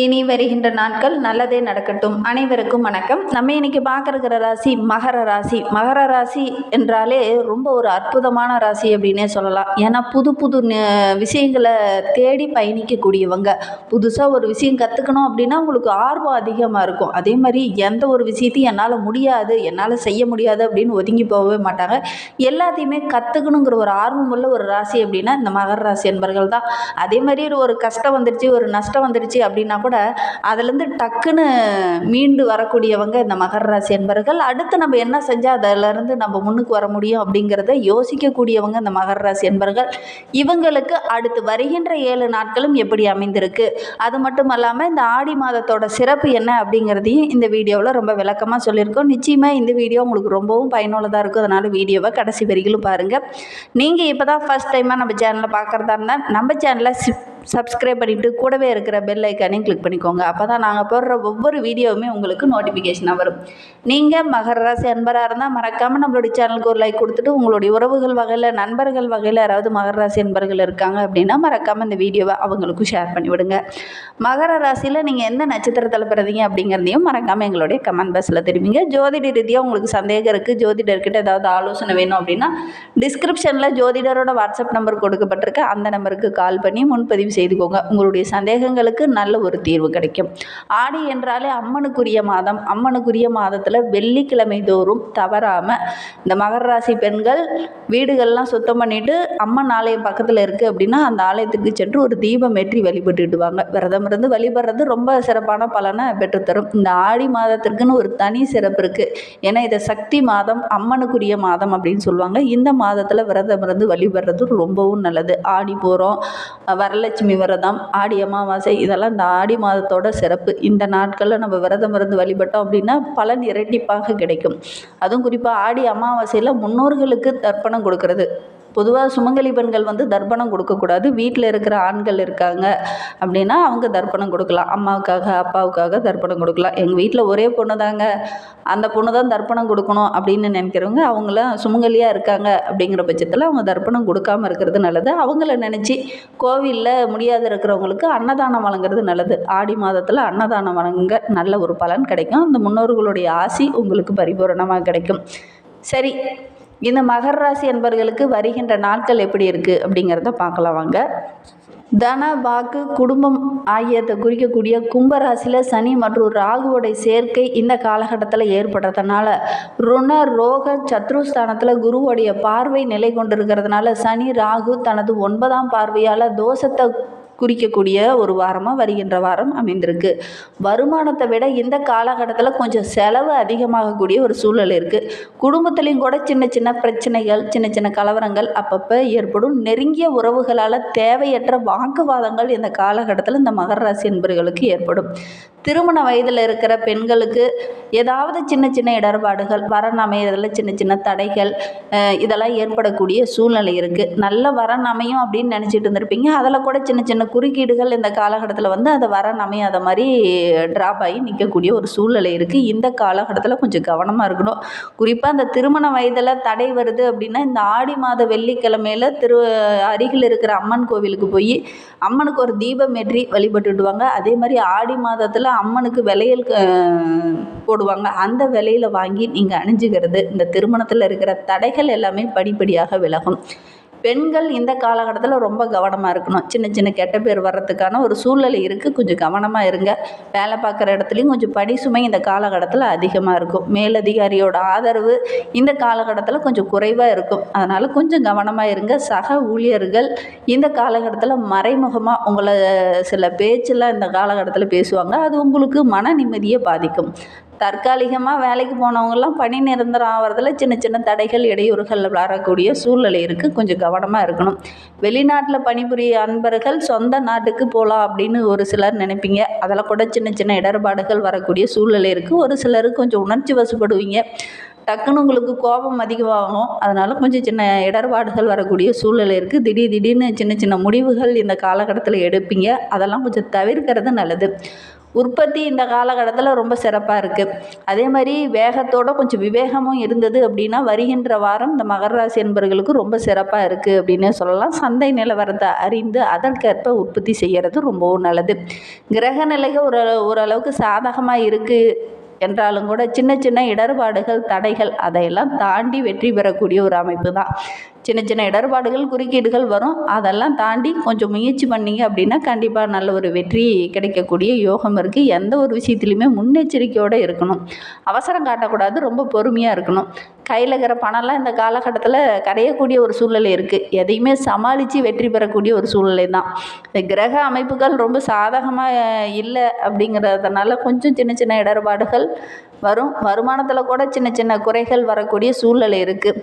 இனி வருகின்ற நாட்கள் நல்லதே நடக்கட்டும். அனைவருக்கும் வணக்கம். நம்ம இன்னைக்கு பார்க்கறக்கிற ராசி மகர ராசி. மகர ராசி என்றாலே ரொம்ப ஒரு அற்புதமான ராசி அப்படின்னே சொல்லலாம். ஏன்னா புது புது விஷயங்களை தேடி பயணிக்கக்கூடியவங்க. புதுசாக ஒரு விஷயம் கற்றுக்கணும் அப்படின்னா உங்களுக்கு ஆர்வம் அதிகமாக இருக்கும். அதே மாதிரி எந்த ஒரு விஷயத்தையும் என்னால் முடியாது என்னால் செய்ய முடியாது அப்படின்னு ஒதுங்கி போகவே மாட்டாங்க. எல்லாத்தையுமே கற்றுக்கணுங்கிற ஒரு ஆர்வம் உள்ள ஒரு ராசி அப்படின்னா இந்த மகர ராசி என்பர்கள் தான். அதே மாதிரி ஒரு கஷ்டம் வந்துடுச்சு ஒரு நஷ்டம் வந்துடுச்சு அப்படின்னா கூட அதுலேருந்து டக்குன்னு மீண்டு வரக்கூடியவங்க இந்த மகர ராசி என்பர்கள். அடுத்து நம்ம என்ன செஞ்சால் அதிலேருந்து நம்ம முன்னுக்கு வர முடியும் அப்படிங்கிறத யோசிக்கக்கூடியவங்க இந்த மகர ராசி என்பர்கள். இவங்களுக்கு அடுத்து வருகின்ற ஏழு நாட்களும் எப்படி அமைந்திருக்கு? அது மட்டும் இல்லாமல் இந்த ஆடி மாதத்தோட சிறப்பு என்ன அப்படிங்கிறதையும் இந்த வீடியோவில் ரொம்ப விளக்கமாக சொல்லியிருக்கோம். நிச்சயமாக இந்த வீடியோ உங்களுக்கு ரொம்பவும் பயனுள்ளதாக இருக்கும். அதனால் வீடியோவை கடைசி வரைக்கும் பாருங்கள் நீங்கள் இப்போ தான் ஃபஸ்ட் டைமாக நம்ம சேனலை பார்க்குறதா இருந்தால் நம்ம சேனலை சப்ஸ்கிரைப் பண்ணிவிட்டு கூடவே இருக்கிற பெல் ஐக்கானையும் கிளிக் பண்ணிக்கோங்க. அப்போ தான் நாங்கள் போடுற ஒவ்வொரு வீடியோவுமே உங்களுக்கு நோட்டிஃபிகேஷனாக வரும். நீங்கள் மகர ராசி அன்பராக இருந்தால் மறக்காமல் நம்மளுடைய சேனலுக்கு ஒரு லைக் கொடுத்துட்டு உங்களுடைய உறவுகள் வகையில் நண்பர்கள் வகையில் யாராவது மகர ராசி அன்பர்கள் இருக்காங்க அப்படின்னா மறக்காமல் இந்த வீடியோவை அவங்களுக்கும் ஷேர் பண்ணிவிடுங்க மகர ராசியில் நீங்கள் எந்த நட்சத்திரத்தில் பிறந்தீங்க அப்படிங்கிறதையும் மறக்காமல் எங்களுடைய கமெண்ட் பாக்ஸில் தெரிவிங்க. ஜோதிட ரீதியாக உங்களுக்கு சந்தேகம் இருக்குது ஜோதிடர்கிட்ட ஏதாவது ஆலோசனை வேணும் அப்படின்னா டிஸ்கிரிப்ஷனில் ஜோதிடரோட வாட்ஸ்அப் நம்பர் கொடுக்கப்பட்டிருக்கு. அந்த நம்பருக்கு கால் பண்ணி முன்பதிவு செய்துக்கோங்க. உங்களுடைய சந்தேகங்களுக்கு நல்ல ஒரு தீர்வு கிடைக்கும். ஆடி என்றாலே அம்மனுக்குரிய மாதம். அம்மனுக்குரிய மாதத்தில் வெள்ளிக்கிழமை தோறும் தவறாமல் இந்த மகர ராசி பெண்கள் வீடுகள்லாம் சுத்தம் பண்ணிட்டு அம்மன் ஆலயம் பக்கத்தில் இருக்குது அப்படின்னா அந்த ஆலயத்துக்கு சென்று ஒரு தீபம் ஏற்றி வழிபட்டுடுவாங்க விரதம் இருந்து வழிபடுறது ரொம்ப சிறப்பான பலனை பெற்றுத்தரும். இந்த ஆடி மாதத்திற்குன்னு ஒரு தனி சிறப்பு இருக்குது ஏன்னா இதை சக்தி மாதம் அம்மனுக்குரிய மாதம் அப்படின்னு சொல்லுவாங்க. இந்த மாதத்தில் விரதம் இருந்து வழிபடுறது ரொம்பவும் நல்லது. ஆடி போகிறோம் வரலட்சுமி விரதம் ஆடி அமாவாசை இதெல்லாம் இந்த ஆடி மாதத்தோட சிறப்பு. இந்த நாட்களில் நம்ம விரதம் இருந்து வழிபட்டோம் அப்படின்னா பலன் இரட்டிப்பாக கிடைக்கும். அதுவும் குறிப்பாக ஆடி அமாவாசையில் முன்னோர்களுக்கு தர்ப்பணம் கொடுக்கறது. பொதுவாக சுமங்கலி பெண்கள் வந்து தர்ப்பணம் கொடுக்கக்கூடாது வீட்டில் இருக்கிற ஆண்கள் இருக்காங்க அப்படின்னா அவங்க தர்ப்பணம் கொடுக்கலாம். அம்மாவுக்காக அப்பாவுக்காக தர்ப்பணம் கொடுக்கலாம். எங்கள் வீட்டில் ஒரே பொண்ணு தாங்க. அந்த பொண்ணு தான் தர்ப்பணம் கொடுக்கணும் அப்படின்னு நினைக்கிறவங்க அவங்களாம் சுமங்கலியாக இருக்காங்க அப்படிங்கிற பட்சத்தில் அவங்க தர்ப்பணம் கொடுக்காம இருக்கிறது நல்லது. அவங்கள நினச்சி கோவிலில் முடியாத இருக்கிறவங்களுக்கு அன்னதானம் வழங்குறது நல்லது. ஆடி மாதத்தில் அன்னதானம் வழங்க நல்ல ஒரு பலன் கிடைக்கும். அந்த முன்னோர்களுடைய ஆசி உங்களுக்கு பரிபூரணமாக கிடைக்கும். சரி. இந்த மகர ராசி என்பர்களுக்கு வருகின்ற நாட்கள் எப்படி இருக்குது அப்படிங்கிறத பார்க்கலாம் வாங்க. தன வாக்கு குடும்பம் ஆகியத்தை குறிக்கக்கூடிய கும்பராசியில் சனி மற்றும் ராகுவோடைய சேர்க்கை இந்த காலகட்டத்தில் ஏற்படுறதுனால ருண ரோக சத்ருஸ்தானத்தில் குருவோடைய பார்வை நிலை கொண்டிருக்கிறதுனால சனி ராகு தனது ஒன்பதாம் பார்வையால் தோஷத்தை குறிக்கக்கூடிய ஒரு வாரமாக வருகின்ற வாரம் அமைந்திருக்கு. வருமானத்தை விட இந்த காலகட்டத்தில் கொஞ்சம் செலவு அதிகமாகக்கூடிய ஒரு சூழல் இருக்குது குடும்பத்துலேயும் கூட சின்ன சின்ன பிரச்சனைகள் சின்ன சின்ன கலவரங்கள் அப்பப்போ ஏற்படும். நெருங்கிய உறவுகளால் தேவையற்ற வாக்குவாதங்கள் இந்த காலகட்டத்தில் இந்த மகர ராசி என்பவர்களுக்கு ஏற்படும். திருமண வயதில் இருக்கிற பெண்களுக்கு ஏதாவது சின்ன சின்ன இடர்பாடுகள் வரன் அமையிறதுல சின்ன சின்ன தடைகள் இதெல்லாம் ஏற்படக்கூடிய சூழ்நிலை இருக்குது நல்ல வரன் அமையும் அப்படின்னு நினச்சிட்டு இருந்திருப்பீங்க. அதில் கூட சின்ன சின்ன குறுக்கீடுகள் இந்த காலகட்டத்தில் வந்து அதை வரன் அமையாத மாதிரி ட்ராப் ஆகி நிற்கக்கூடிய ஒரு சூழ்நிலை இருக்குது இந்த காலகட்டத்தில் கொஞ்சம் கவனமாக இருக்கணும். குறிப்பாக அந்த திருமண வயதில் தடை வருது அப்படின்னா இந்த ஆடி மாத வெள்ளிக்கிழமையில திரு அருகில் இருக்கிற அம்மன் கோவிலுக்கு போய் அம்மனுக்கு ஒரு தீபம் ஏற்றி வழிபட்டுடுவாங்க அதே மாதிரி ஆடி மாதத்தில் அம்மனுக்கு விளையல் போடுவாங்க. அந்த விலையில வாங்கி நீங்கள் அணிஞ்சுக்கிறது இந்த திருமணத்தில் இருக்கிற தடைகள் எல்லாமே படிப்படியாக விலகும். பெண்கள் இந்த காலகட்டத்தில் ரொம்ப கவனமாக இருக்கணும். சின்ன சின்ன கெட்ட பேர் வர்றதுக்கான ஒரு சூழ்நிலை இருக்குது கொஞ்சம் கவனமாக இருங்க. வேலை பார்க்குற இடத்துலையும் கொஞ்சம் பணி சுமை இந்த காலகட்டத்தில் அதிகமாக இருக்கும். மேலதிகாரியோட ஆதரவு இந்த காலகட்டத்தில் கொஞ்சம் குறைவாக இருக்கும். அதனால் கொஞ்சம் கவனமாக இருங்க. சக ஊழியர்கள் இந்த காலகட்டத்தில் மறைமுகமாக உங்களை சில பேச்செல்லாம் இந்த காலகட்டத்தில் பேசுவாங்க. அது உங்களுக்கு மன நிம்மதியை பாதிக்கும். தற்காலிகமாக வேலைக்கு போனவங்கெல்லாம் பணி நிரந்தரம் ஆகிறதுல சின்ன சின்ன தடைகள் இடையூறுகள் வரக்கூடிய சூழ்நிலை இருக்குது கொஞ்சம் கவனமாக இருக்கணும். வெளிநாட்டில் பணிபுரிய அன்பர்கள் சொந்த நாட்டுக்கு போகலாம் அப்படின்னு ஒரு சிலர் நினைப்பீங்க. அதில் கூட சின்ன சின்ன இடர்பாடுகள் வரக்கூடிய சூழ்நிலை இருக்குது ஒரு சிலருக்கு கொஞ்சம் உணர்ச்சி வசப்படுவீங்க. டக்குன்னு உங்களுக்கு கோபம் அதிகமாகும். அதனால் கொஞ்சம் சின்ன இடர்பாடுகள் வரக்கூடிய சூழ்நிலை இருக்குது திடீர் திடீர்னு சின்ன சின்ன முடிவுகள் இந்த காலகட்டத்தில் எடுப்பீங்க. அதெல்லாம் கொஞ்சம் தவிர்க்கிறது நல்லது. உற்பத்தி இந்த காலகட்டத்தில் ரொம்ப சிறப்பாக இருக்குது அதே மாதிரி வேகத்தோட கொஞ்சம் விவேகமும் இருந்தது அப்படின்னா வருகின்ற வாரம் இந்த மகர ராசி என்பவர்களுக்கு ரொம்ப சிறப்பாக இருக்குது அப்படின்னே சொல்லலாம். சந்தை நிலவரத்தை அறிந்து அதற்கேற்ப உற்பத்தி செய்கிறது ரொம்பவும் நல்லது. கிரக நிலைகள் ஒரு ஓரளவுக்கு சாதகமாக இருக்குது என்றாலும் கூட சின்ன சின்ன இடர்பாடுகள் தடைகள் அதையெல்லாம் தாண்டி வெற்றி பெறக்கூடிய ஒரு அமைப்பு தான். சின்ன சின்ன இடர்பாடுகள் குறுக்கீடுகள் வரும். அதெல்லாம் தாண்டி கொஞ்சம் முயற்சி பண்ணீங்க அப்படின்னா கண்டிப்பாக நல்ல ஒரு வெற்றி கிடைக்கக்கூடிய யோகம் இருக்குது எந்த ஒரு விஷயத்துலையுமே முன்னெச்சரிக்கையோடு இருக்கணும். அவசரம் காட்டக்கூடாது. ரொம்ப பொறுமையாக இருக்கணும். கையில் இருக்கிற பணம்லாம் இந்த காலகட்டத்தில் கரையக்கூடிய ஒரு சூழ்நிலை இருக்குது எதையுமே சமாளித்து வெற்றி பெறக்கூடிய ஒரு சூழ்நிலை தான். இந்த கிரக அமைப்புகள் ரொம்ப சாதகமாக இல்லை அப்படிங்கிறதுனால கொஞ்சம் சின்ன சின்ன இடர்பாடுகள் வரும். வருமானத்தில் கூட சின்ன சின்ன குறைகள் வரக்கூடிய சூழ்நிலை இருக்குது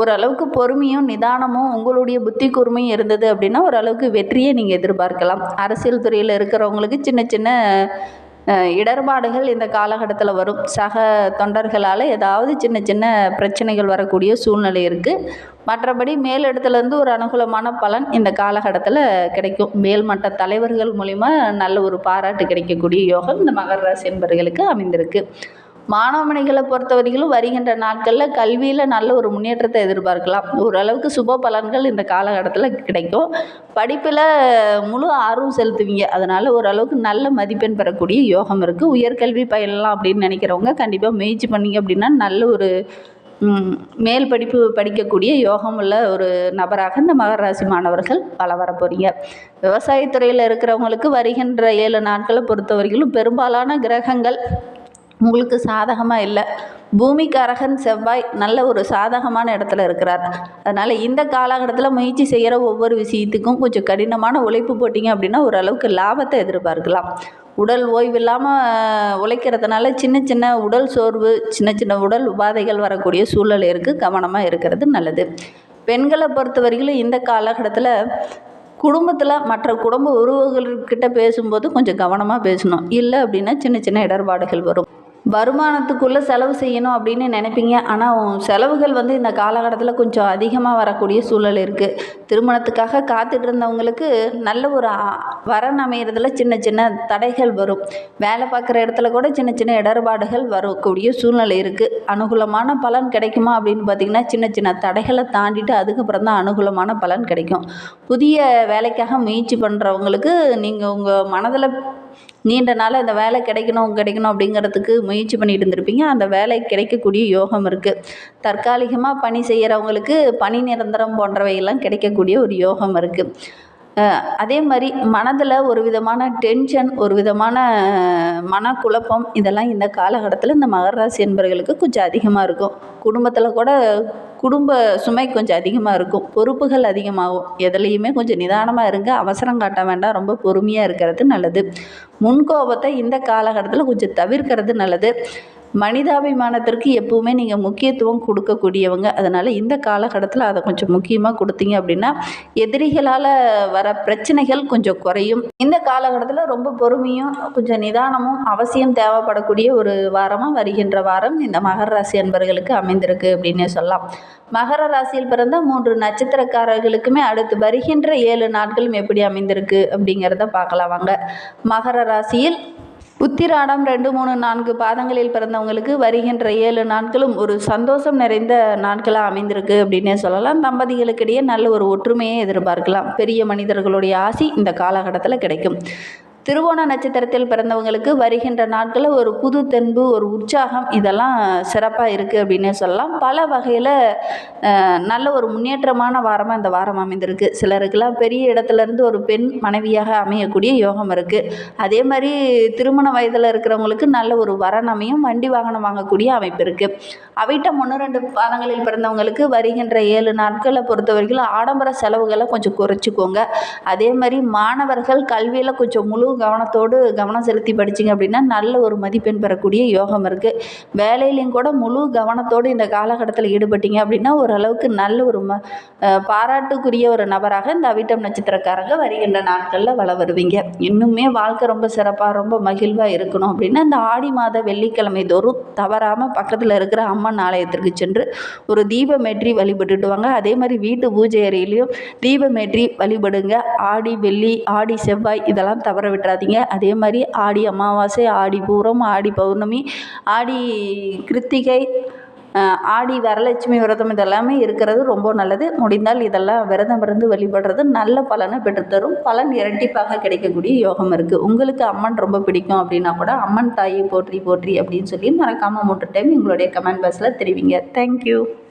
ஓரளவுக்கு பொறுமையும் நிதானமும் உங்களுடைய புத்தி கூர்மையும் இருந்தது அப்படின்னா ஓரளவுக்கு வெற்றியை நீங்கள் எதிர்பார்க்கலாம். அரசியல் துறையில் இருக்கிறவங்களுக்கு சின்ன சின்ன இடர்பாடுகள் இந்த காலகட்டத்தில் வரும். சக தொண்டர்களால் ஏதாவது சின்ன சின்ன பிரச்சனைகள் வரக்கூடிய சூழ்நிலை இருக்குது மற்றபடி மேலிடத்துலேருந்து ஒரு அனுகூலமான பலன் இந்த காலகட்டத்தில் கிடைக்கும். மேல்மட்ட தலைவர்கள் மூலிமா நல்ல ஒரு பாராட்டு கிடைக்கக்கூடிய யோகம் இந்த மகர ராசி என்பர்களுக்கு அமைந்திருக்கு. மாணவமணிகளை பொறுத்தவரையிலும் வருகின்ற நாட்களில் கல்வியில் நல்ல ஒரு முன்னேற்றத்தை எதிர்பார்க்கலாம். ஓரளவுக்கு சுப பலன்கள் இந்த காலகட்டத்தில் கிடைக்கும். படிப்பில் முழு ஆர்வம் செலுத்துவீங்க. அதனால் ஓரளவுக்கு நல்ல மதிப்பெண் பெறக்கூடிய யோகம் இருக்குது உயர்கல்வி பயிலலாம் அப்படின்னு நினைக்கிறவங்க கண்டிப்பாக முயற்சி பண்ணீங்க அப்படின்னா நல்ல ஒரு மேல் படிப்பு படிக்கக்கூடிய யோகம் உள்ள ஒரு நபராக இந்த மகர ராசி மாணவர்கள் பல வர போகிறீங்க விவசாயத்துறையில் இருக்கிறவங்களுக்கு வருகின்ற ஏழு நாட்களை பொறுத்தவரையிலும் பெரும்பாலான கிரகங்கள் உங்களுக்கு சாதகமாக இல்லை. பூமிக்காரகன் செவ்வாய் நல்ல ஒரு சாதகமான இடத்துல இருக்கிறார். அதனால் இந்த காலகட்டத்தில் முயற்சி செய்கிற ஒவ்வொரு விஷயத்துக்கும் கொஞ்சம் கடினமான உழைப்பு போட்டிங்க அப்படின்னா ஓரளவுக்கு லாபத்தை எதிர்பார்க்கலாம். உடல் ஓய்வில்லாமல் உழைக்கிறதுனால சின்ன சின்ன உடல் சோர்வு சின்ன சின்ன உடல் உபாதைகள் வரக்கூடிய சூழல் இருக்குது கவனமாக இருக்கிறது நல்லது. பெண்களை பொறுத்தவரையிலும் இந்த காலகட்டத்தில் குடும்பத்தில் மற்ற குடும்ப உறவுகள்கிட்ட பேசும்போது கொஞ்சம் கவனமாக பேசணும். இல்லை அப்படின்னா சின்ன சின்ன இடர்பாடுகள் வரும். வருமானத்துக்குள்ளே செலவு செய்யணும் அப்படின்னு நினைப்பீங்க. ஆனால் செலவுகள் வந்து இந்த காலகட்டத்தில் கொஞ்சம் அதிகமாக வரக்கூடிய சூழல் இருக்குது திருமணத்துக்காக காத்துட்டு இருந்தவங்களுக்கு நல்ல ஒரு வரன் அமையறதுல சின்ன சின்ன தடைகள் வரும். வேலை பார்க்குற இடத்துல கூட சின்ன சின்ன இடர்பாடுகள் வரக்கூடிய சூழ்நிலை இருக்குது அனுகூலமான பலன் கிடைக்குமா அப்படின்னு பார்த்தீங்கன்னா சின்ன சின்ன தடைகளை தாண்டிட்டு அதுக்கப்புறம் தான் அனுகூலமான பலன் கிடைக்கும். புதிய வேலைக்காக முயற்சி பண்ணுறவங்களுக்கு நீங்கள் உங்கள் மனதில் நீண்ட நாள் அந்த வேலை கிடைக்கணும் கிடைக்கணும் அப்படிங்கிறதுக்கு முயற்சி பண்ணிட்டு இருந்திருப்பீங்க. அந்த வேலை கிடைக்கக்கூடிய யோகம் இருக்குது தற்காலிகமாக பணி செய்கிறவங்களுக்கு பணி நிரந்தரம் போன்றவையெல்லாம் கிடைக்கக்கூடிய ஒரு யோகம் இருக்குது அதே மாதிரி மனதில் ஒரு விதமான டென்ஷன் ஒரு விதமான மனக்குழப்பம் இதெல்லாம் இந்த காலகட்டத்தில் இந்த மகர ராசி என்பவர்களுக்கு கொஞ்சம் அதிகமாக இருக்கும். குடும்பத்தில் கூட குடும்ப சுமை கொஞ்சம் அதிகமாக இருக்கும். பொறுப்புகள் அதிகமாகும். எதுலேயுமே கொஞ்சம் நிதானமாக இருங்க. அவசரம் காட்ட வேண்டாம். ரொம்ப பொறுமையாக இருக்கிறது நல்லது. முன்கோபத்தை இந்த காலகட்டத்தில் கொஞ்சம் தவிர்க்கிறது நல்லது. மனிதாபிமானத்திற்கு எப்பவுமே நீங்கள் முக்கியத்துவம் கொடுக்கக்கூடியவங்க. அதனால் இந்த காலகட்டத்தில் அதை கொஞ்சம் முக்கியமாக கொடுத்தீங்க அப்படின்னா எதிரிகளால் வர பிரச்சனைகள் கொஞ்சம் குறையும். இந்த காலகட்டத்தில் ரொம்ப பொறுமையும் கொஞ்சம் நிதானமும் அவசியம் தேவைப்படக்கூடிய ஒரு வாரமாக வருகின்ற வாரம் இந்த மகர ராசி அன்பர்களுக்கு அமைந்திருக்கு அப்படின்னே சொல்லலாம். மகர ராசியில் பிறந்த மூன்று நட்சத்திரக்காரர்களுக்குமே அடுத்து வருகின்ற ஏழு நாட்களும் எப்படி அமைந்திருக்கு அப்படிங்கிறத பார்க்கலாம் வாங்க. மகர ராசியில் உத்திராடம் ரெண்டு மூணு நான்கு பாதங்களில் பிறந்தவங்களுக்கு வருகின்ற ஏழு நாட்களும் ஒரு சந்தோஷம் நிறைந்த நாட்களாக அமைந்திருக்கு அப்படின்னே சொல்லலாம். தம்பதிகளுக்கிடையே நல்ல ஒரு ஒற்றுமையை எதிர்பார்க்கலாம். பெரிய மனிதர்களுடைய ஆசி இந்த காலகட்டத்தில் கிடைக்கும். திருவோண நட்சத்திரத்தில் பிறந்தவங்களுக்கு வருகின்ற நாட்களில் ஒரு புது தென்பு ஒரு உற்சாகம் இதெல்லாம் சிறப்பாக இருக்குது அப்படின்னே சொல்லலாம். பல வகையில் நல்ல ஒரு முன்னேற்றமான வாரமாக இந்த வாரம் அமைந்திருக்கு. சிலருக்கெல்லாம் பெரிய இடத்துலேருந்து ஒரு பெண் மனைவியாக அமையக்கூடிய யோகம் இருக்குது அதே மாதிரி திருமண வயதில் இருக்கிறவங்களுக்கு நல்ல ஒரு வரன் அமையும் வண்டி வாகனம் வாங்கக்கூடிய அமைப்பு இருக்குது அவிட்டம் ஒன்று ரெண்டு பாதங்களில் பிறந்தவங்களுக்கு வருகின்ற ஏழு நாட்களை பொறுத்த வரைக்கும் ஆடம்பர செலவுகளை கொஞ்சம் குறைச்சிக்கோங்க. அதே மாதிரி மாணவர்கள் கல்வியில் கொஞ்சம் முழு கவனத்தோடு கவனம் செலுத்தி படிச்சிங்க அப்படின்னா நல்ல ஒரு மதிப்பெண் பெறக்கூடிய யோகம் இருக்குது வேலையிலையும் கூட முழு கவனத்தோடு இந்த காலகட்டத்தில் ஈடுபட்டீங்க அப்படின்னா ஓரளவுக்கு நல்ல ஒரு ம பாராட்டுக்குரிய ஒரு நபராக இந்த அவிட்டம் நட்சத்திரக்காரங்க வருகின்ற நாட்களில் வள வருவீங்க. இன்னுமே வாழ்க்கை ரொம்ப சிறப்பாக ரொம்ப மகிழ்வாக இருக்கணும் அப்படின்னா இந்த ஆடி மாத வெள்ளிக்கிழமை தோறும் தவறாமல் பக்கத்தில் இருக்கிற அம்மன் ஆலயத்திற்கு சென்று ஒரு தீபமேற்றி வழிபட்டுட்டு வாங்க. அதே மாதிரி வீட்டு பூஜை அறையிலையும் தீபமேற்றி வழிபடுங்க. ஆடி வெள்ளி ஆடி செவ்வாய் இதெல்லாம் தவற விட்டு விட்டுறாதீங்க அதே மாதிரி ஆடி அமாவாசை ஆடி பூரம் ஆடி பௌர்ணமி ஆடி கிருத்திகை ஆடி வரலட்சுமி விரதம் இதெல்லாமே இருக்கிறது ரொம்ப நல்லது. முடிந்தால் இதெல்லாம் விரதம் இருந்து வழிபடுறது நல்ல பலனை பெற்றுத்தரும். பலன் இரட்டிப்பாக கிடைக்கக்கூடிய யோகம் இருக்குது உங்களுக்கு அம்மன் ரொம்ப பிடிக்கும் அப்படின்னா கூட அம்மன் தாயை போற்றி போற்றி அப்படின்னு சொல்லி மறக்காமல் மூன்று டைம் எங்களுடைய கமெண்ட் பாக்ஸில் தெரிவிங்க. தேங்க்யூ